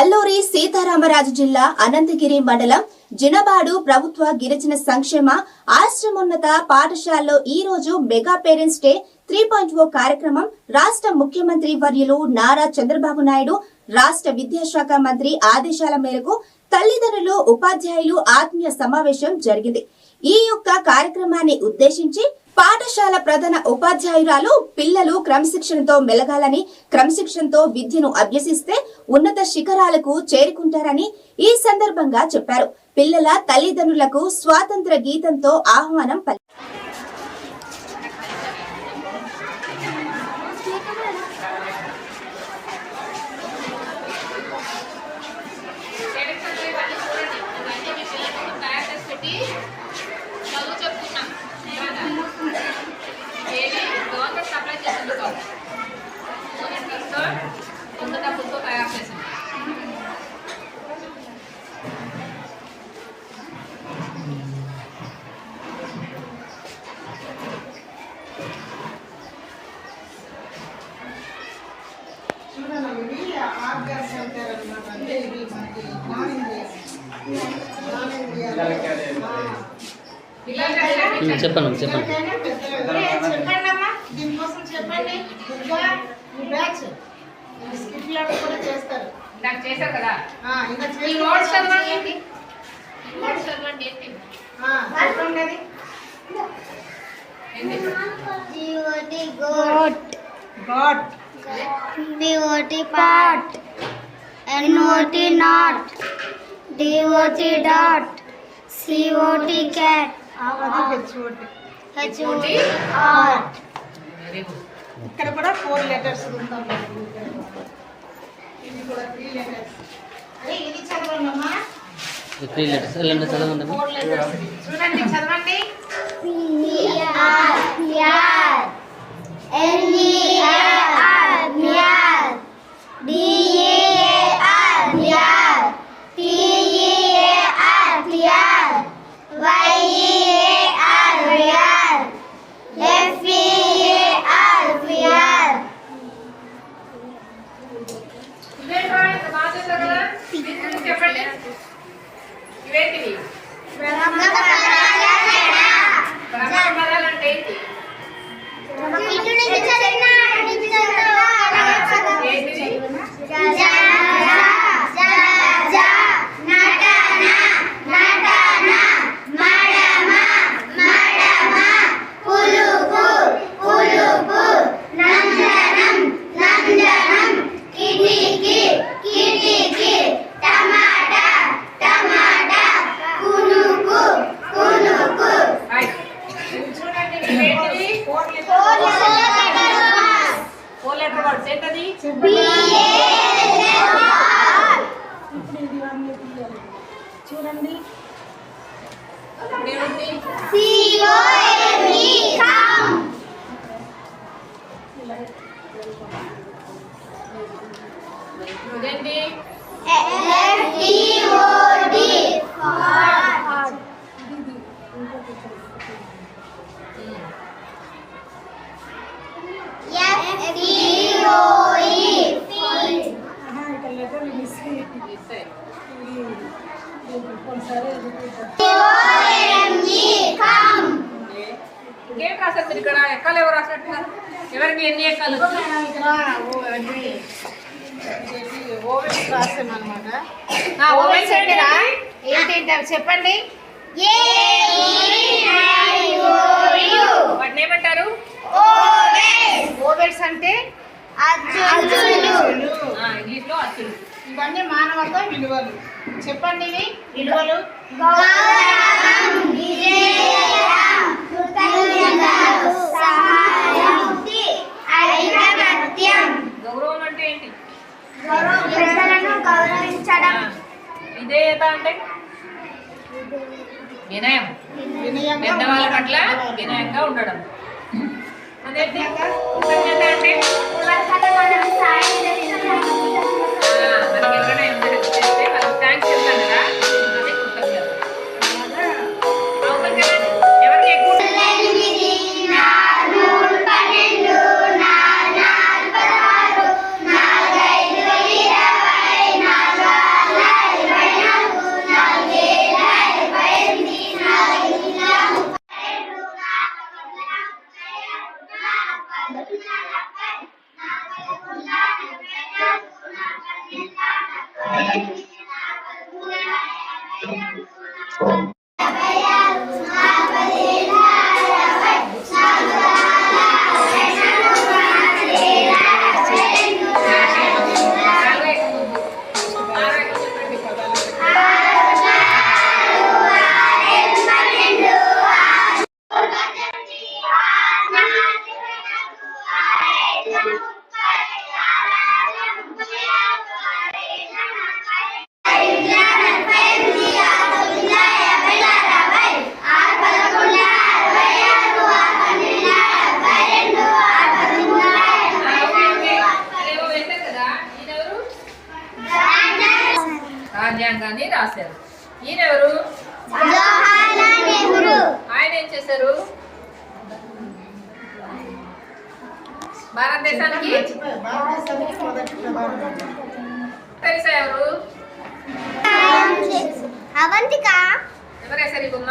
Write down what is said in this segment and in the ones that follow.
అల్లూరి సీతారామరాజు జిల్లా అనంతగిరి మండలం జినబాడు ప్రభుత్వ గిరిజన సంక్షేమ ఆశ్రమోన్నత పాఠశాలలో ఈ రోజు mega parents day three point O కార్యక్రమం రాష్ట్ర ముఖ్యమంత్రి వర్యులు నారా చంద్రబాబు నాయుడు రాష్ట్ర విద్యాశాఖ మంత్రి ఆదేశాల మేరకు తల్లిదండ్రులు ఉపాధ్యాయులు ఆత్మీయ సమావేశం జరిగింది. ఈ యొక్క కార్యక్రమాన్ని ఉద్దేశించి పాఠశాల ప్రధాన ఉపాధ్యాయురాలు పిల్లలు క్రమశిక్షణతో మెలగాలని క్రమశిక్షణతో విద్యను అభ్యసిస్తే ఉన్నత శిఖరాలకు చేరుకుంటారని ఈ సందర్భంగా చెప్పారు. పిల్లల తల్లిదండ్రులకు స్వాతంత్ర గీతంతో ఆహ్వానం పలికారు చదువు చెప్తున్నాం ఏది గవర్నమెంట్ సప్లై చేసింది కాదు గవర్నమెంట్ ట్రస్ట్ సొంత డబ్బులతో తయారు చేసింది చూడండి ఇవి ఆర్గాన్ సెంటర్ అన్నమాట అంటే ఇవి మనకి నాన్ ఇండియా నాన్ ఇండియా పిల్లలు చెప్పండి చెప్పండి చెప్పండి. అమ్మా దీనికోసం చెప్పండి దుర్గా ఈ బ్యాచ్ స్కిప్ లాగా కూడా చేస్తారు నాకు చేశారు కదా ఆ, ఇంకా ఈ చేసి వర్డ్స్ చదవండి ఏంటి ఈ వర్డ్స్ చదవండి ఏంటి ఆ, చెప్పండి అది ఏంటి G-O-T goat, got B-O-T pot, N-O-T knot, D-O-T dot, C-O-T ఇక్కడ కూడా ఫోర్ లెటర్స్ ఉంటాం ఇది కూడా త్రీ లెటర్స్. అదే ఇది చదవండి అమ్మా త్రీ లెటర్స్. చదవండి. Four letters. చూడండి చదవండి. చెప్పండి. ఇవేంటివి? బ్రహ్మ పదాలు అంటే ఏంటి ఇటు వర్డ్స్ ఏంటది? ఇప్పుడు ఇది తీయాలి చూడండి ఎవరికి ఎన్ని ఎక్కలు ఏంటంటే చెప్పండి. వాటిని ఏమంటారు. ఓవెల్స్ అంటే ఇంగ్లీష్లో అచ్చులు ఇవన్నీ మానవత్వ విలువలు. చెప్పండి ఇవి. విలువలు విధేయత అంటే? వినయం. పెద్దవాళ్ళ పట్ల వినయంగా ఉండడం. కృతజ్ఞత అంటే? రాశారు. ఈయనెవరు? ఆయన ఏం చేశారు? భారతదేశానికి? తెలుసా ఎవరు? అవంతిక. ఈ బొమ్మ?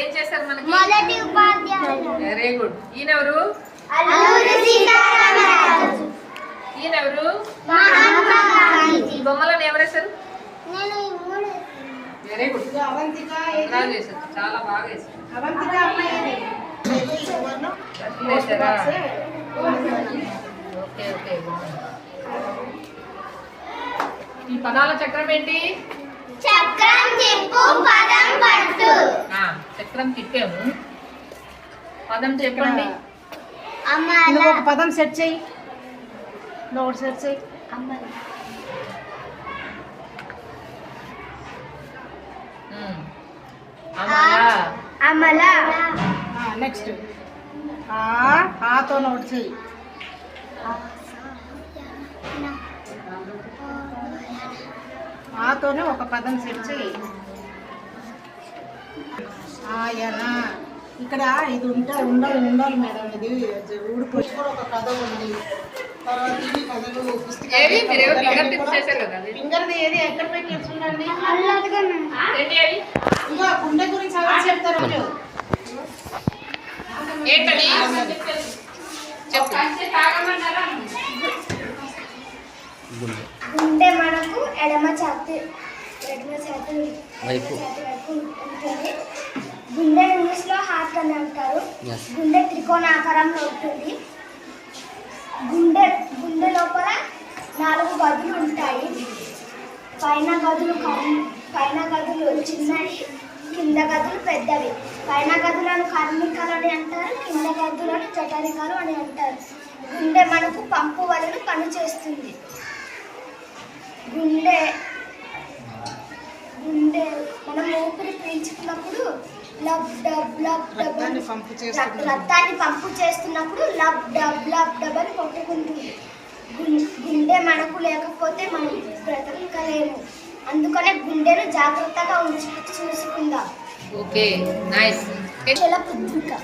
ఏం చేశారు మనకి? వెరీ గుడ్ ఈయనెవరు? మహాత్మా గాంధీ ఈ బొమ్మలను ఎవరు మూడు వెరీ గుడ్? బాగా చేశారు చాలా బాగా వేశారు. Okay okay. ఈ పదాల చక్రం ఏంటి? చక్రం తిప్పు పదం పట్టు. ఆ, చక్రం తిప్పాము. పదం చెప్పండి. నువ్వు ఒక పదం సెట్ చేయి. చేయి అమల ఉమ్. అమల. అమల. నెక్స్ట్. ఆ ఆతో ఒకటి చెయ్యి ఆతోనే ఒక పదం సెట్ చేయి ఆయన. ఇక్కడ ఇది ఉంటే ఉండాలి ఉండాలి మేడం ఇది. ఊడిపోయి కూడా ఒక కథ ఉంది. తర్వాత ఇవి కథలు. ఫింగర్ది ఏది? ఎక్కడ పెట్టి చూడండి ఇంకా గురించి ఎవరు చెప్తారు మీరు? గుండె మనకు ఎడమ ఛాతి ఎడమ ఛాతి వైపు. ఉంటుంది. గుండె ఇంగ్లీష్లో హార్ట్ అని అంటారు. గుండె త్రికోణాకారంలో ఉంటుంది. గుండె గుండె లోపల నాలుగు గదులు ఉంటాయి. పైన గదులు పైన గదులు చిన్నవి కింద గదులు పెద్దవి. పైన గదులను కర్మికలు అని అంటారు కింద గదులను జటరికలు అని అంటారు. గుండె మనకు పంపు వలన పనిచేస్తుంది గుండె గుండె మనం ఊపిరి పీల్చుకున్నప్పుడు రక్తాన్ని పంపు చేస్తున్నప్పుడు లబ్ డబ్ లబ్ డబ్ అని కొట్టుకుంటుంది. గుండె మనకు లేకపోతే మనం బ్రతకలేము. అందుకనే గుండెను జాగ్రత్తగా ఉంచి చూసుకుందాం. Okay nice. ఇలా పృథ్విక.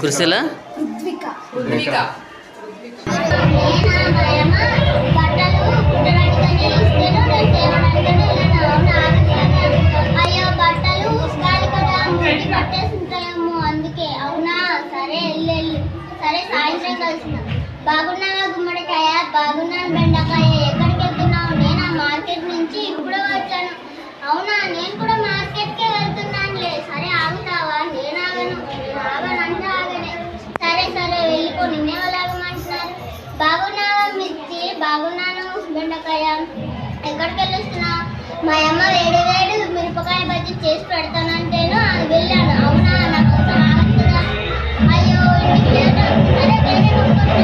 కుర్చీలా? పృథ్విక. పృథ్విక. కలిసిన బాగున్నావా గుమ్మడికాయ? బాగున్నాను బెండకాయ. ఎక్కడికి వెళ్తున్నావు? నేను ఆ మార్కెట్ నుంచి ఇప్పుడే వచ్చాను. అవునా? నేను కూడా మార్కెట్కే వెళ్తున్నానులే. సరే ఆగుతావా? నేను ఆగను. నేను ఆగనంటే ఆగనే. సరే సరే వెళ్ళిపో. నిన్నే ఆగమంటున్నారు. బాగున్నావా మిర్చి? బాగున్నాను బెండకాయ. ఎక్కడికి వెళ్ళొస్తున్నావు? మా అమ్మ వేడి వేడి మిరపకాయ బజ్జీ చేసి పెడతానంటేను అది వెళ్ళాను. అవునా? నా కోసం అయ్యో ఇంటికి సరే వేరే కొనుక్కొచ్చా.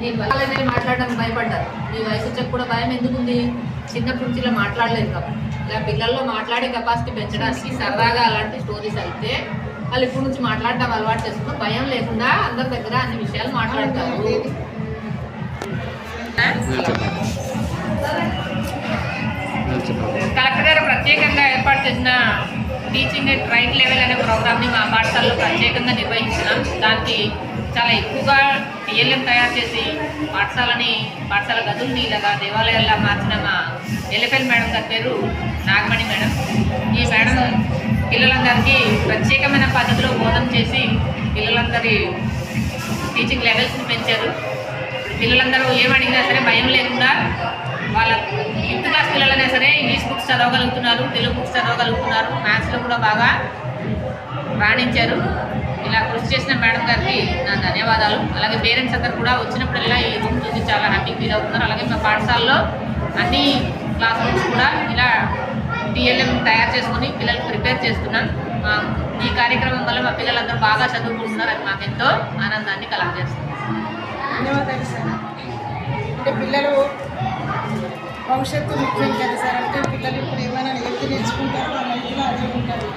నేను వాళ్ళనే మాట్లాడడానికి భయపడ్డారు. మీ వయసు వచ్చాక కూడా భయం ఎందుకుంది? చిన్నప్పటి నుంచి ఇలా మాట్లాడలేదు కాబట్టి. ఇలా పిల్లల్లో మాట్లాడే కెపాసిటీ పెంచడానికి సరదాగా అలాంటి స్టోరీస్ అయితే వాళ్ళు ఇప్పుడు నుంచి మాట్లాడడం అలవాటు చేసుకుని భయం లేకుండా అందరి దగ్గర అన్ని విషయాలు మాట్లాడతారు. కలెక్టర్ గారు ప్రత్యేకంగా ఏర్పాటు చేసిన టీచింగ్ అండ్ ట్రైన్ లెవెల్ అనే ప్రోగ్రామ్ని మా పాఠశాలలో ప్రత్యేకంగా నిర్వహించినాం. దానికి చాలా ఎక్కువగా టీఎల్ఎం తయారు చేసి పాఠశాలని పాఠశాల గదుల్ని ఇలాగా దేవాలయాల్లా మార్చిన మా ఎల్లపల్లి మేడం గారి పేరు నాగమణి మేడం. ఈ మేడం పిల్లలందరికీ ప్రత్యేకమైన పద్ధతిలో బోధన చేసి పిల్లలందరి టీచింగ్ లెవెల్స్ని పెంచారు. పిల్లలందరూ ఏమడిగినా సరే భయం లేకుండా వాళ్ళ ఫిఫ్త్ క్లాస్ పిల్లలైనా సరే ఇంగ్లీష్ బుక్స్ చదవగలుగుతున్నారు తెలుగు బుక్స్ చదవగలుగుతున్నారు. మ్యాథ్స్లో కూడా బాగా రాణించారు. ఇలా కృషి చేసిన మేడం గారికి నా ధన్యవాదాలు. అలాగే పేరెంట్స్ అందరు కూడా వచ్చినప్పుడల్లా ఈ రూమ్ చూసి చాలా హ్యాపీ ఫీల్ అవుతున్నారు. అలాగే మా పాఠశాలలో అన్ని క్లాస్ రూమ్స్ కూడా ఇలా టీఎల్ఎం తయారు చేసుకుని పిల్లలు ప్రిపేర్ చేస్తున్నాం. మా ఈ కార్యక్రమం వల్ల మా పిల్లలందరూ బాగా చదువుకుంటున్నారు అది మాకు ఎంతో ఆనందాన్ని కలగజేస్తుంది. ధన్యవాదాలు సార్. అంటే పిల్లలు భవిష్యత్తు ముఖ్యం కదా సార్. అంటే పిల్లలు ఇప్పుడు ఏమైనా ఏది నేర్చుకుంటారో వాళ్ళ అదే ఉంటారు.